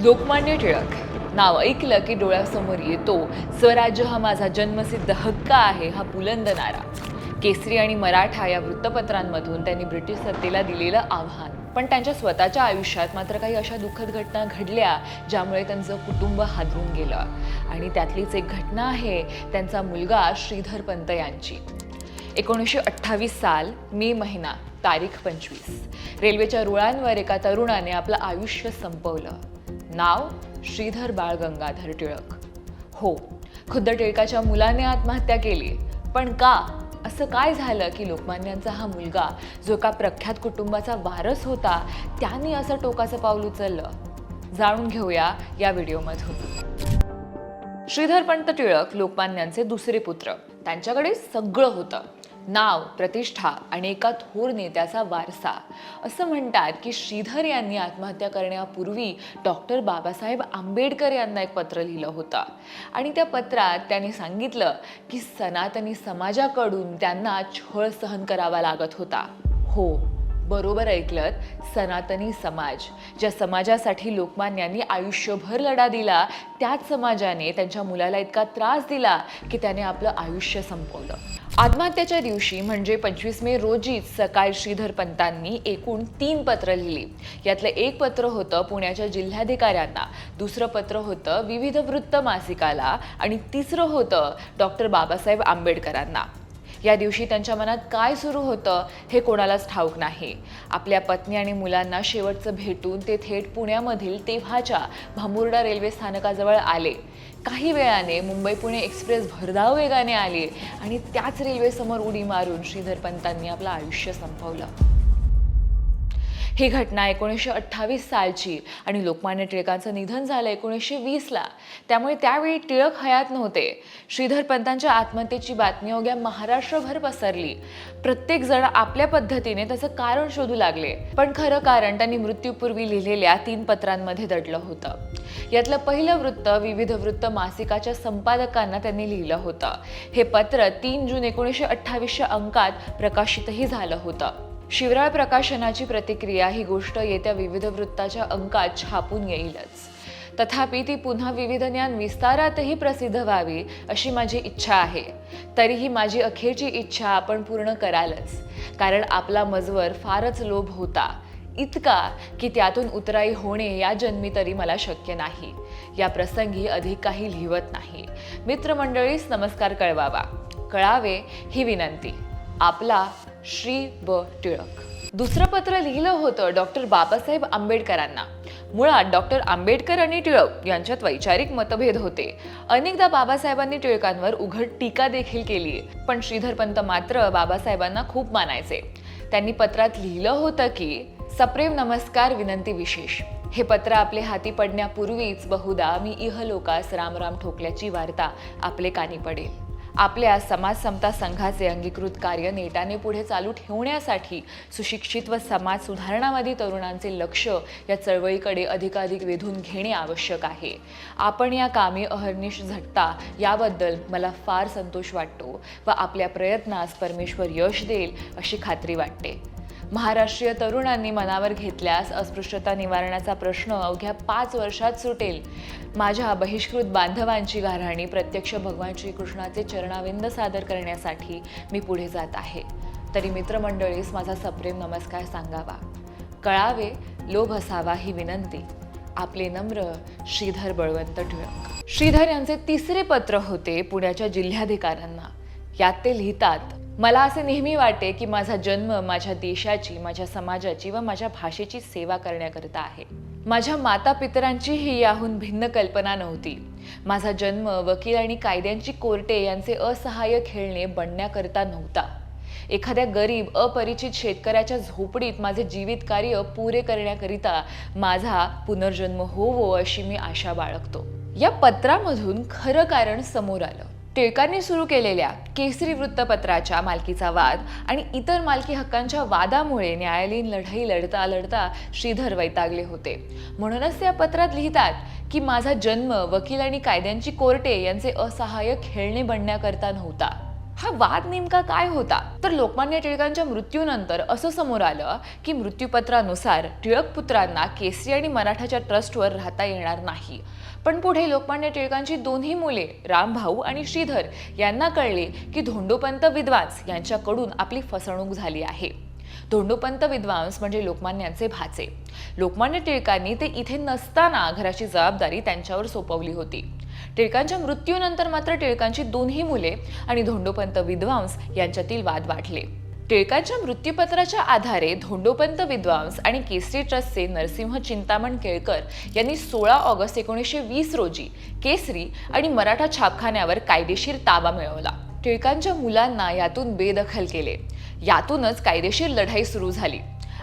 लोकमान्य टिळक. नाव ऐकलं की डोळ्यासमोर येतो स्वराज्य हा माझा जन्मसिद्ध हक्क आहे हा पुलंदनारा केसरी आणि मराठा या वृत्तपत्रांमधून त्यांनी ब्रिटिश सत्तेला दिलेलं आव्हान. पण त्यांच्या स्वतःच्या आयुष्यात मात्र काही अशा दुःखद घटना घडल्या ज्यामुळे त्यांचं कुटुंब हादरून गेलं. आणि त्यातलीच एक घटना आहे त्यांचा मुलगा श्रीधर पंत यांची. एकोणीसशे अठ्ठावीस साल मे महिना तारीख पंचवीस. रेल्वेच्या रुळांवर एका तरुणाने आपलं आयुष्य संपवलं. नाव श्रीधर बाळ गंगाधर टिळक. हो खुद्द टिळकाच्या मुलाने आत्महत्या केली. पण का? असं काय झालं की लोकमान्यांचा हा मुलगा जो एका प्रख्यात कुटुंबाचा वारस होता त्यांनी असं टोकाचं पाऊल उचललं? जाणून घेऊया या व्हिडिओमधून. श्रीधर पंत टिळक लोकमान्यांचे दुसरे पुत्र. त्यांच्याकडे सगळं होतं. नाव प्रतिष्ठा आणि एका थोर नेत्याचा वारसा. असं म्हणतात की श्रीधर यांनी आत्महत्या करण्यापूर्वी डॉक्टर बाबासाहेब आंबेडकर यांना एक पत्र लिहिलं होतं. आणि त्या पत्रात त्यांनी सांगितलं की सनातनी समाजाकडून त्यांना छळ सहन करावा लागत होता. हो बरोबर ऐकलं सनातनी समाज ज्या समाजासाठी लोकमान्यांनी आयुष्यभर लढा दिला त्याच समाजाने त्यांच्या मुलाला इतका त्रास दिला की त्याने आपलं आयुष्य संपवलं. आत्महत्येच्या दिवशी म्हणजे पंचवीस मे रोजीच सकाळी श्रीधर पंतांनी एकूण तीन पत्र लिहिली. यातलं एक पत्र होतं पुण्याच्या जिल्हाधिकाऱ्यांना दुसरं पत्र होतं विविध वृत्त मासिकाला आणि तिसरं होतं डॉक्टर बाबासाहेब आंबेडकरांना. या दिवशी त्यांच्या मनात काय सुरू होतं हे कोणालाच ठाऊक नाही. आपल्या पत्नी आणि मुलांना शेवटचं भेटून ते थेट पुण्यामधील तेव्हाच्या भांबुर्डा रेल्वे स्थानकाजवळ आले. काही वेळाने मुंबई पुणे एक्सप्रेस भरधाव वेगाने आली आणि त्याच रेल्वेसमोर उडी मारून श्रीधर पंतांनी आपलं आयुष्य संपवलं. ही घटना एकोणीसशे अठ्ठावीस सालची आणि लोकमान्य टिळकांचं निधन झालं एकोणीसशे वीसला. त्यामुळे त्यावेळी टिळक हयात नव्हते. श्रीधर पंतांच्या आत्महत्येची बातमी अवघ्या महाराष्ट्रभर पसरली. प्रत्येक जण आपल्या पद्धतीने त्याचं कारण शोधू लागले. पण खरं कारण त्यांनी मृत्यूपूर्वी लिहिलेल्या तीन पत्रांमध्ये दडलं होतं. यातलं पहिलं वृत्त विविध वृत्त मासिकाच्या संपादकांना त्यांनी लिहिलं होतं. हे पत्र तीन जून एकोणीसशे अठ्ठावीसच्या अंकात प्रकाशितही झालं होतं. शिवराळ प्रकाशनाची प्रतिक्रिया ही गोष्ट येत्या विविध वृत्ताच्या अंकात छापून येईलच. तथापि ती पुन्हा विविध ज्ञान विस्तारातही प्रसिद्ध व्हावी अशी माझी इच्छा आहे. तरीही माझी अखेरची इच्छा आपण पूर्ण करालच. कारण आपला मजवर फारच लोभ होता. इतका की त्यातून उतराई होणे या जन्मी तरी मला शक्य नाही. या प्रसंगी अधिक काही लिहिवत नाही. मित्रमंडळीस नमस्कार कळवावा. कळावे ही विनंती. आपला श्री ब. टिळक. दुसरं पत्र लिहिलं होतं डॉक्टर बाबासाहेब आंबेडकरांना. मुळात डॉक्टर आंबेडकर आणि टिळक यांच्यात वैचारिक मतभेद होते. अनेकदा बाबासाहेबांनी टिळकांवर उघड टीका देखील केली पण श्रीधरपंत मात्र बाबासाहेबांना खूप मानायचे. त्यांनी पत्रात लिहिलं होतं की सप्रेम नमस्कार विनंती विशेष. हे पत्र आपले हाती पडण्यापूर्वीच बहुधा मी इहलोकास रामराम ठोकल्याची वार्ता आपले कानी पडेल. आपल्या समाज समता संघाचे अंगीकृत कार्य नेटाने पुढे चालू ठेवण्यासाठी सुशिक्षित व समाज सुधारणावादी तरुणांचे लक्ष या चळवळीकडे अधिकाधिक वेधून घेणे आवश्यक आहे. आपण या कामी अहर्निश झटता याबद्दल मला फार संतोष वाटतो व आपल्या प्रयत्नास परमेश्वर यश देईल अशी खात्री वाटते. महाराष्ट्रीय तरुणांनी मनावर घेतल्यास अस्पृश्यता निवारणाचा प्रश्न अवघ्या पाच वर्षात सुटेल. माझ्या बहिष्कृत बांधवांची गाऱ्हाणी प्रत्यक्ष भगवान श्रीकृष्णाचे चरणाविंद सादर करण्यासाठी मी पुढे जात आहे. तरी मित्रमंडळीस माझा सप्रेम नमस्कार सांगावा. कळावे लोभ असावा ही विनंती. आपले नम्र श्रीधर बळवंत टिळक. श्रीधर यांचे तिसरे पत्र होते पुण्याच्या जिल्हाधिकाऱ्यांना. यात ते लिहितात मला असे नेहमी वाटे की माझा जन्म माझ्या देशाची माझ्या समाजाची व माझ्या भाषेची सेवा करण्याकरिता आहे. माझ्या माता पितरांचीही याहून भिन्न कल्पना नव्हती. माझा जन्म वकील आणि कायद्यांची कोर्टे यांचे असहाय्य खेळणे बनण्याकरता नव्हता. एखाद्या गरीब अपरिचित शेतकऱ्याच्या झोपडीत माझे जीवित कार्य पुरे करण्याकरिता माझा पुनर्जन्म होवो अशी मी आशा बाळगतो. या पत्रामधून खरं कारण समोर आलं. टिळकांनी सुरू केलेल्या केसरी वृत्तपत्राच्या मालकीचा वाद आणि इतर मालकी हक्कांच्या वादामुळे न्यायालयीन लढाई लढता लढता श्रीधर वैतागले होते. म्हणूनच त्या पत्रात लिहितात की माझा जन्म वकील आणि कायद्यांची कोर्टे यांचे असहाय्य खेळणे बनण्याकरता नव्हता. हा वाद नेमका काय होता? तर लोकमान्य टिळकांच्या मृत्यूनंतर असं समोर आलं की मृत्यूपत्रानुसार टिळक पुत्रांना केसरी आणि मराठाच्या ट्रस्टवर राहता येणार नाही. पण पुढे लोकमान्य टिळकांची दोन्ही मुले रामभाऊ आणि श्रीधर यांना कळले की धोंडोपंत विद्वांस यांच्याकडून आपली फसवणूक झाली आहे. धोंडोपंत विद्वांस म्हणजे लोकमान्यांचे भाचे. लोकमान्य टिळकांनी ते इथे नसताना घराची जबाबदारी त्यांच्यावर सोपवली होती. टिळकांच्या मृत्यूनंतर मात्र टिळकांची दोन्ही मुले आणि धोंडोपंत विद्वांस यांच्यातील वाद वाढले. टिळकांच्या मृत्यूपत्राच्या आधारे धोंडोपंत विद्वांस आणि केसरी ट्रस्टचे नरसिंह चिंतामण केळकर यांनी सोळा ऑगस्ट एकोणीसशे वीस रोजी केसरी आणि मराठा छापखान्यावर कायदेशीर ताबा मिळवला. टिळकांच्या मुलांना यातून बेदखल केले. यातूनच कायदेशीर लढाई सुरू झाली.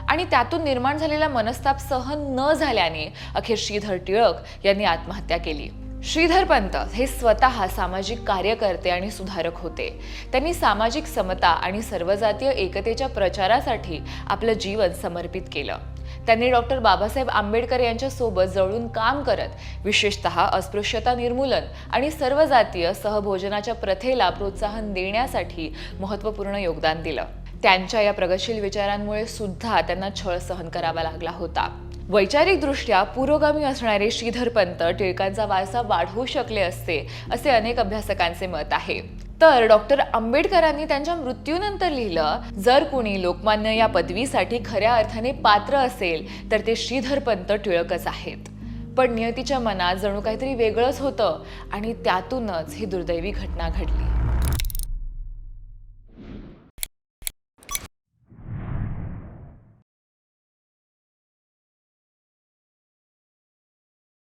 आणि त्यातून निर्माण झालेला मनस्ताप सहन न झाल्याने अखेर श्रीधर टिळक यांनी आत्महत्या केली. श्रीधर पंत हे स्वतः सामाजिक कार्यकर्ते आणि सुधारक होते. त्यांनी सामाजिक समता आणि सर्वजातीय एकतेच्या प्रचारासाठी आपलं जीवन समर्पित केलं. त्यांनी डॉक्टर बाबासाहेब आंबेडकर यांच्यासोबत जळून जवळून काम करत विशेषतः अस्पृश्यता निर्मूलन आणि सर्वजातीय सहभोजनाच्या प्रथेला प्रोत्साहन देण्यासाठी महत्त्वपूर्ण योगदान दिलं. त्यांच्या या प्रगतशील विचारांमुळे सुद्धा त्यांना छळ सहन करावा लागला होता. वैचारिकदृष्ट्या पुरोगामी असणारे श्रीधर पंत टिळकांचा वारसा वाढवू शकले असते असे अनेक अभ्यासकांचे मत आहे. तर डॉक्टर आंबेडकरांनी त्यांच्या मृत्यूनंतर लिहिलं जर कुणी लोकमान्य या पदवीसाठी खऱ्या अर्थाने पात्र असेल तर ते श्रीधर पंत टिळकच आहेत. पण नियतीच्या मनात जणू काहीतरी वेगळंच होतं आणि त्यातूनच ही दुर्दैवी घटना घडली.